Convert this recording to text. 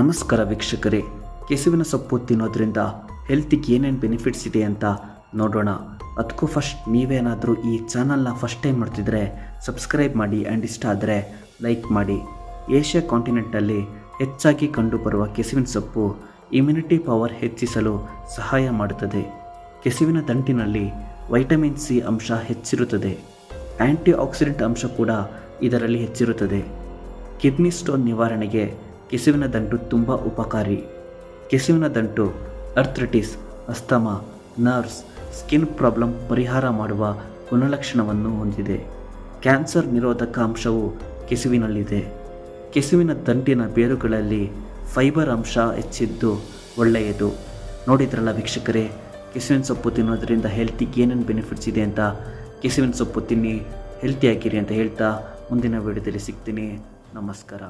ನಮಸ್ಕಾರ ವೀಕ್ಷಕರೇ. ಕೆಸುವಿನ ಸೊಪ್ಪು ತಿನ್ನೋದ್ರಿಂದ ಹೆಲ್ತಿಗೆ ಏನೇನು ಬೆನಿಫಿಟ್ಸ್ ಇದೆ ಅಂತ ನೋಡೋಣ. ಅದಕ್ಕೂ ಫಸ್ಟ್ ನೀವೇನಾದರೂ ಈ ಚಾನಲ್ನ ಫಸ್ಟ್ ಟೈಮ್ ಮಾಡ್ತಿದ್ರೆ ಸಬ್ಸ್ಕ್ರೈಬ್ ಮಾಡಿ ಆ್ಯಂಡ್ ಇಷ್ಟ ಆದರೆ ಲೈಕ್ ಮಾಡಿ. ಏಷ್ಯಾ ಕಾಂಟಿನೆಂಟಲ್ಲಿ ಹೆಚ್ಚಾಗಿ ಕಂಡುಬರುವ ಕೆಸುವಿನ ಸೊಪ್ಪು ಇಮ್ಯುನಿಟಿ ಪವರ್ ಹೆಚ್ಚಿಸಲು ಸಹಾಯ ಮಾಡುತ್ತದೆ. ಕೆಸುವಿನ ದಂಟಿನಲ್ಲಿ ವೈಟಮಿನ್ ಸಿ ಅಂಶ ಹೆಚ್ಚಿರುತ್ತದೆ. ಆ್ಯಂಟಿ ಆಕ್ಸಿಡೆಂಟ್ ಅಂಶ ಕೂಡ ಇದರಲ್ಲಿ ಹೆಚ್ಚಿರುತ್ತದೆ. ಕಿಡ್ನಿ ಸ್ಟೋನ್ ನಿವಾರಣೆಗೆ ಕೆಸುವಿನ ದಂಟು ತುಂಬ ಉಪಕಾರಿ. ಕೆಸುವಿನ ದಂಟು arthritis asthma nerves skin problem ಪರಿಹಾರ ಮಾಡುವ ಗುಣಲಕ್ಷಣವನ್ನು ಹೊಂದಿದೆ. ಕ್ಯಾನ್ಸರ್ ನಿರೋಧಕ ಅಂಶವು ಕೆಸುವಿನಲ್ಲಿದೆ. ಕೆಸುವಿನ ದಂಟಿನ ಬೇರುಗಳಲ್ಲಿ ಫೈಬರ್ ಅಂಶ ಹೆಚ್ಚಿದ್ದು ಒಳ್ಳೆಯದು. ನೋಡಿದ್ರಲ್ಲ ವೀಕ್ಷಕರೇ, ಕೆಸುವಿನ ಸೊಪ್ಪು ತಿನ್ನೋದ್ರಿಂದ ಹೆಲ್ತಿಗೆ ಏನೇನು ಬೆನಿಫಿಟ್ಸ್ ಇದೆ ಅಂತ ಕೆಸುವಿನ ಸೊಪ್ಪು ತಿನ್ನಿ ಹೆಲ್ತಿಯಾಗಿರಿ ಅಂತ ಹೇಳ್ತಾ ಮುಂದಿನ ವಿಡಿಯೋದಲ್ಲಿ ಸಿಗ್ತೀನಿ. ನಮಸ್ಕಾರ.